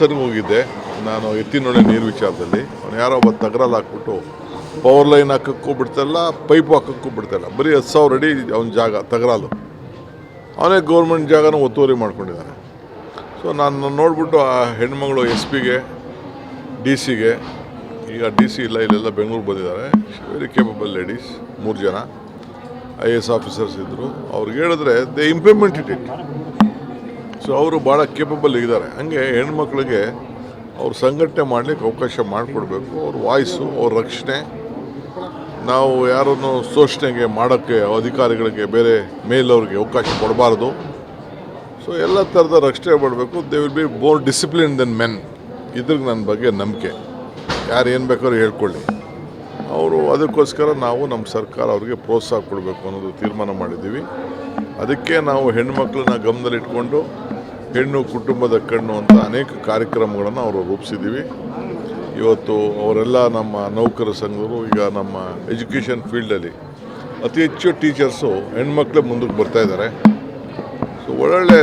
ಹಾಸನ್ಗೆ ಹೋಗಿದ್ದೆ ನಾನು ಎತ್ತಿನೊಳೆ ನೀರು ವಿಚಾರದಲ್ಲಿ. ಅವ್ನು ಯಾರೋ ಒಬ್ಬ ತಗರಲ್ಲಿ ಹಾಕ್ಬಿಟ್ಟು ಪವರ್ ಲೈನ್ ಹಾಕೋಕ್ಕೂ ಬಿಡ್ತಾಯಿಲ್ಲ ಪೈಪ್ ಹಾಕೋಕ್ಕೂ ಬಿಡ್ತಾಯಿಲ್ಲ ಬರೀ ಹತ್ತು ಸಾವಿರ ಅಡಿ ಅವನ ಜಾಗ, ತಗರಾಲು. ಅವನೇ ಗೌರ್ಮೆಂಟ್ ಜಾಗನ ಒತ್ತುವರಿ ಮಾಡ್ಕೊಂಡಿದ್ದಾನೆ. ಸೊ ನಾನು ನೋಡಿಬಿಟ್ಟು ಆ ಹೆಣ್ಮಗಳು ಎಸ್ ಪಿಗೆ ಡಿ ಸಿಗೆ ಈಗ ಡಿ ಸಿ ಇಲ್ಲ, ಇಲ್ಲೆಲ್ಲ ಬೆಂಗಳೂರು ಬಂದಿದ್ದಾರೆ. ವೆರಿ ಕೇಪಬಲ್ ಲೇಡೀಸ್ ಮೂರು ಜನ. ಐ ಎ ಎಸ್ ಆಫೀಸರ್ಸ್ ಇದ್ದರು ಅವ್ರಿಗೆ ಹೇಳಿದ್ರೆ ದೇ ಇಂಪ್ಲಿಮೆಂಟೆಡ್ ಇಟ್ ಸೊ ಅವರು ಭಾಳ ಕೇಪಬಲ್ ಇದ್ದಾರೆ. ಹಂಗೆ ಹೆಣ್ಮಕ್ಳಿಗೆ ಅವ್ರು ಸಂಘಟನೆ ಮಾಡಲಿಕ್ಕೆ ಅವಕಾಶ ಮಾಡಿಕೊಡ್ಬೇಕು. ಅವ್ರ ವಾಯ್ಸು, ಅವ್ರ ರಕ್ಷಣೆ. ನಾವು ಯಾರನ್ನು ಶೋಷಣೆಗೆ ಮಾಡೋಕ್ಕೆ, ಅಧಿಕಾರಿಗಳಿಗೆ, ಬೇರೆ ಮೇಲವ್ರಿಗೆ ಅವಕಾಶ ಕೊಡಬಾರ್ದು. ಸೊ ಎಲ್ಲ ಥರದ ರಕ್ಷಣೆ ಮಾಡಬೇಕು. They will be more discipline than men ಇದ್ರಿಗೆ ನನ್ನ ಬಗ್ಗೆ ನಂಬಿಕೆ. ಯಾರು ಏನು ಬೇಕಾದ್ರೂ ಹೇಳ್ಕೊಳ್ಳಿ. ಅವರು ಅದಕ್ಕೋಸ್ಕರ ನಾವು ನಮ್ಮ ಸರ್ಕಾರ ಅವ್ರಿಗೆ ಪ್ರೋತ್ಸಾಹ ಕೊಡಬೇಕು ಅನ್ನೋದು ತೀರ್ಮಾನ ಮಾಡಿದ್ದೀವಿ. ಅದಕ್ಕೆ ನಾವು ಹೆಣ್ಮಕ್ಳನ್ನ ಗಮನದಲ್ಲಿಟ್ಕೊಂಡು ಹೆಣ್ಣು ಕುಟುಂಬದ ಕಣ್ಣು ಅಂತ ಅನೇಕ ಕಾರ್ಯಕ್ರಮಗಳನ್ನು ಅವರು ರೂಪಿಸಿದ್ದೀವಿ. ಇವತ್ತು ಅವರೆಲ್ಲ ನಮ್ಮ ನೌಕರ ಸಂಘರು, ಈಗ ನಮ್ಮ ಎಜುಕೇಷನ್ ಫೀಲ್ಡಲ್ಲಿ ಅತಿ ಹೆಚ್ಚು ಟೀಚರ್ಸು ಹೆಣ್ಮಕ್ಳೇ ಮುಂದಕ್ಕೆ ಬರ್ತಾ ಇದ್ದಾರೆ. ಸೊ ಒಳ್ಳೊಳ್ಳೆ